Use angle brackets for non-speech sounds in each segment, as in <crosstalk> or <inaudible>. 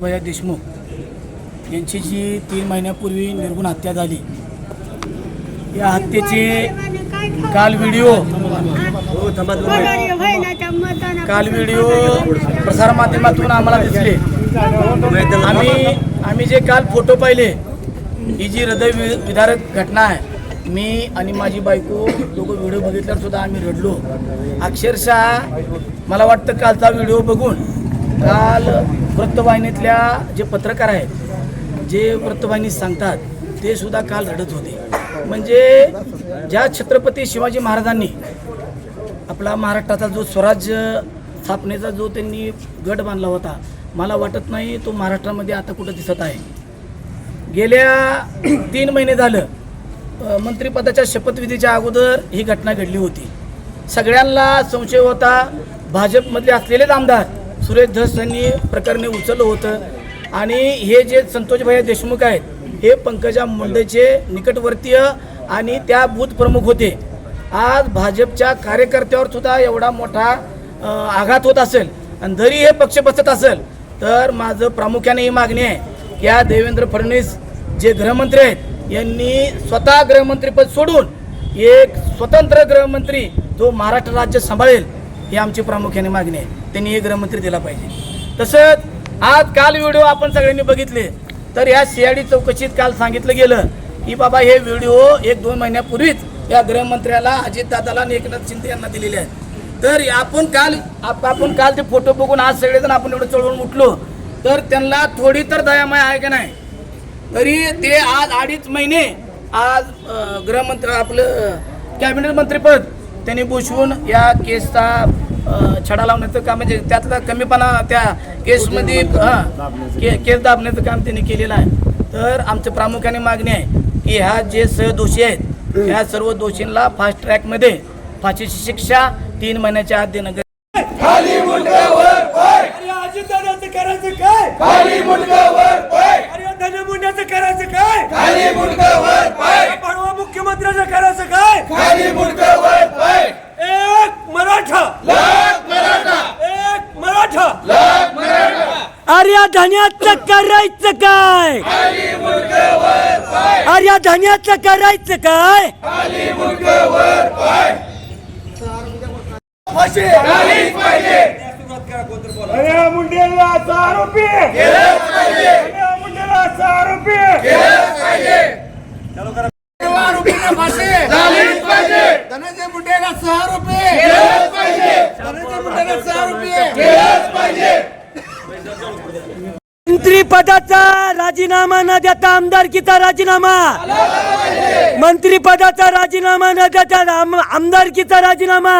भैया देशमुख यांची जी तीन महिन्यापूर्वी निर्गुण हत्या झाली या हत्येचे काल व्हिडिओ काल व्हिडिओ प्रसारमाध्यमातून आम्हाला दिसले. आम्ही आम्ही जे काल फोटो पाहिले ही जी हृदय विदारक घटना आहे मी आणि माझी बायको दोघं व्हिडिओ बघितल्यावर सुद्धा आम्ही रडलो. अक्षरशः मला वाटतं कालचा व्हिडिओ बघून काल वृत्तवाहिनीतल्या जे पत्रकार आहेत जे वृत्तवाहिनी सांगतात ते सुद्धा काल रडत होते. म्हणजे ज्या छत्रपती शिवाजी महाराजांनी आपला महाराष्ट्राचा जो स्वराज्य स्थापनेचा जो त्यांनी गट बांधला होता मला वाटत नाही तो महाराष्ट्रामध्ये आता कुठं दिसत आहे. गेल्या <clears throat> तीन महिने झालं मंत्रिपदाच्या शपथविधीच्या अगोदर ही घटना घडली होती. सगळ्यांना संशय होता भाजपमधले असलेलेच आमदार सुरेश धस यांनी प्रकरणे उचललं होतं. आणि हे जे संतोषभाई देशमुख आहेत हे पंकजा मुंडेचे निकटवर्तीय आणि त्या बूथ प्रमुख होते. आज भाजपच्या कार्यकर्त्यावर सुद्धा एवढा मोठा आघात होत असेल आणि जरी हे पक्ष बसत असेल तर माझं प्रामुख्याने ही मागणी आहे की या देवेंद्र फडणवीस जे गृहमंत्री आहेत यांनी स्वतः गृहमंत्रीपद सोडून एक स्वतंत्र गृहमंत्री जो महाराष्ट्र राज्य सांभाळेल ही आमची प्रामुख्याने मागणी आहे. त्यांनी हे गृहमंत्री दिला पाहिजे. तसंच आज काल व्हिडिओ आपण सगळ्यांनी बघितले तर या सीआयडी चौकशीत काल सांगितलं गेलं की बाबा हे व्हिडिओ एक दोन महिन्यापूर्वीच या गृहमंत्र्याला अजितदादाला आणि एकनाथ शिंदे यांना दिलेले आहेत. तर आपण काल आप- आपण काल ते फोटो बघून आज सगळेजण आपण एवढं चढवून उठलो. तर त्यांना थोडी तर दयामय आहे का नाही? तरी ते आज अडीच महिने आज गृहमंत्री आपलं कॅबिनेट मंत्रीपद त्यांनी भूषवून या केसचा छडा लावण्याचं काम म्हणजे त्यातला कमीपणा त्या केसमध्ये हां के केस दाबण्याचं काम त्यांनी केलेलं आहे. तर आमचं प्रामुख्याने मागणी आहे की ह्या जे सहदोषी आहेत ह्या सर्व दोषींना फास्ट ट्रॅकमध्ये फाशीची शिक्षा तीन महिन्याच्या आत देणं मराठा! लाख मराठा! एक मराठा! लाख मराठा! अरे धन्याचं करायचं काय? खाली मुंडका वर पाय! अरे धन्याचं करायचं काय? खाली मुंडका वर पाय! फाशी! झालीच पाहिजे! अरे मुंडेला सहा रुपये केलंच पाहिजे अरे मुंडेला सहा रुपये केलंच पाहिजे आरोपींना फाशी झालीच पाहिजे धनंजय मुंडेला सहा रुपये. मुंडेला सहा मंत्री पदाचा राजीनामा न देता आमदारकीचा राजीनामा. मंत्री पदाचा राजीनामा न देता आम- आमदारकीचा राजीनामा.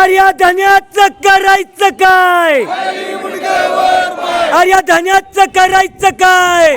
अरे या धन्याचं करायचं काय? अरे या धन्याचं करायचं काय?